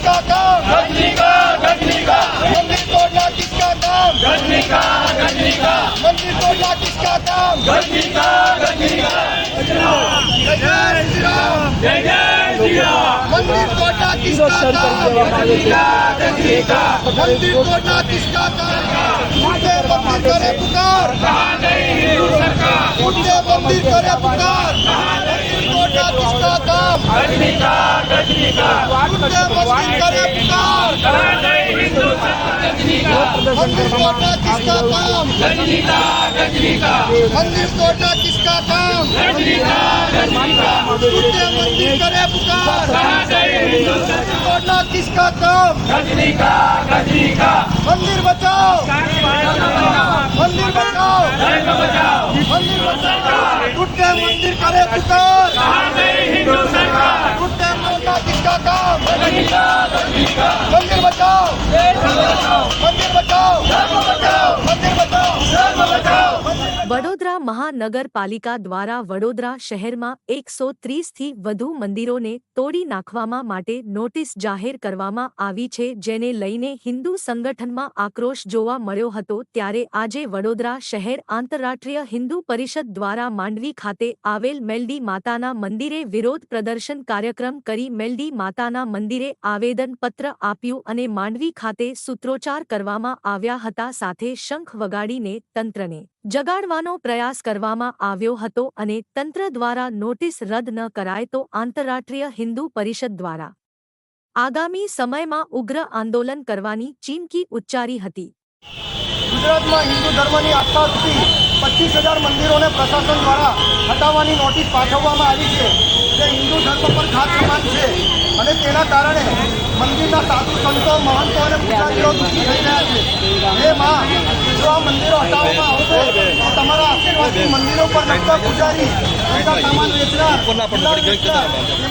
किसका काम? गजनी का गजनी का मंदिर तोड़ना किसका काम? गजनी का गजनी का मंदिर तोड़ना किसका काम? गजनी का गजनी का जय जय श्री राम जय जय श्री राम मंदिर तोड़ना किसका काम गजनी का गजनी का मंदिर तोड़ना किसका काम? उठे मंदिर करे पुकार। कहाँ गई हिंदू सरकार। उठे मंदिर करे पुकार। मंदिर गजनिका गजनिका। किसका काम मंदिर तोड़ना किसका काम गजनिका मंदिर करे पुकार तोड़ना किसका काम मंदिर बचाओ। मंदिर बचाओ। मंदिर बचाओ टूटे मंदिर करे पुकार। વડોદરા મહાનગરપાલિકા દ્વારા વડોદરા શહેરમાં એકસો ત્રીસથી વધુ મંદિરોને તોડી નાખવામાં માટે નોટિસ જાહેર કરવામાં આવી છે, જેને લઈને હિન્દુ સંગઠનમાં આક્રોશ જોવા મળ્યો હતો ત્યારે આજે વડોદરા શહેર આંતરરાષ્ટ્રીય હિન્દુ પરિષદ દ્વારા માંડવી ખાતે આવેલ મેલડી માતાના મંદિરે વિરોધ પ્રદર્શન કાર્યક્રમ કરી મેલડી માતાના મંદિરે આવેદનપત્ર આપ્યું અને માંડવી ખાતે સૂત્રોચ્ચાર કરવામાં આવ્યા હતા, સાથે શંખ વગાડીને તંત્રને જગાડવાનો પ્રયાસ કરવામાં આવ્યો હતો અને તંત્ર દ્વારા નોટિસ રદ ન કરાય તો આંતરરાષ્ટ્રીય હિન્દુ પરિષદ દ્વારા આગામી સમયમાં ઉગ્ર આંદોલન કરવાની ચીમકી ઉચ્ચારી હતી. ગુજરાતમાં હિન્દુ ધર્મની આસ્થાથી પચીસ હજાર મંદિરોને પ્રશાસન દ્વારા હટાવવાની નોટિસ પાઠવવામાં આવી છે. જે હિન્દુ ધર્મ પર ખાસ સમાન છે અને તેના કારણે મંદિરના સાધુ સંતો, મહંતો અને પૂજારીઓ દુઃખી થઈ રહ્યા છે. હે માં જો આ મંદિરો હટાવવામાં આવશે તો તમારા આશીર્વાદથી મંદિરો પર લગતા પૂજારી સામાન વેચનાર વેચનાર, તેમજ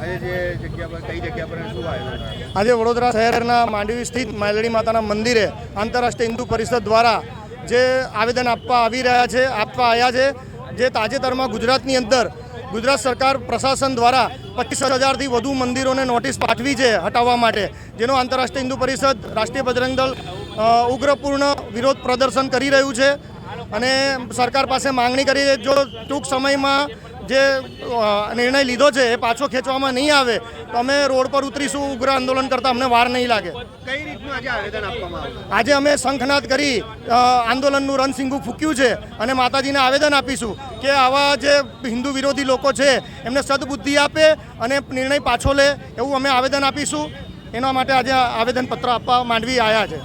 આજે જે જગ્યા પર કઈ જગ્યા પર અને શું આયોજન છે? આજે વડોદરા શહેરના માંડવી સ્થિત માલડી માતાના મંદિરે આંતરરાષ્ટ્રીય હિન્દુ પરિષદ દ્વારા જે આવેદન આપવા આવી રહ્યા છે આપવા આવ્યા છે જે તાજેતરમાં ગુજરાતની અંદર ગુજરાત સરકાર પ્રશાસન દ્વારા પચીસ હજારથી વધુ મંદિરોને નોટિસ પાઠવી છે હટાવવા માટે જેનો આંતરરાષ્ટ્રીય હિન્દુ પરિષદ રાષ્ટ્રીય બજરંગ દળ ઉગ્રપૂર્ણ વિરોધ પ્રદર્શન કરી રહ્યું છે અને સરકાર પાસે માંગણી કરી છે જો ટૂંક સમયમાં જે નિર્ણય લીધો છે એ પાછો ખેંચવામાં નહીં આવે તો અમે રોડ પર ઉતરીશું ઉગ્ર આંદોલન કરતા અમને વાર નહીં લાગે. કઈ રીતનું આજે આવેદન આપવામાં આવ્યું? આજે અમે શંખનાદ કરી આંદોલનનું રણસિંગુ ફૂક્યું છે અને માતાજીને આવેદન આપીશું કે આવા જે હિન્દુ વિરોધી લોકો છે એમને સદબુદ્ધિ આપે અને નિર્ણય પાછો લે એવું અમે આવેદન આપીશું. એના માટે આજે આવેદનપત્ર આપવા માંડવી આવ્યા છે.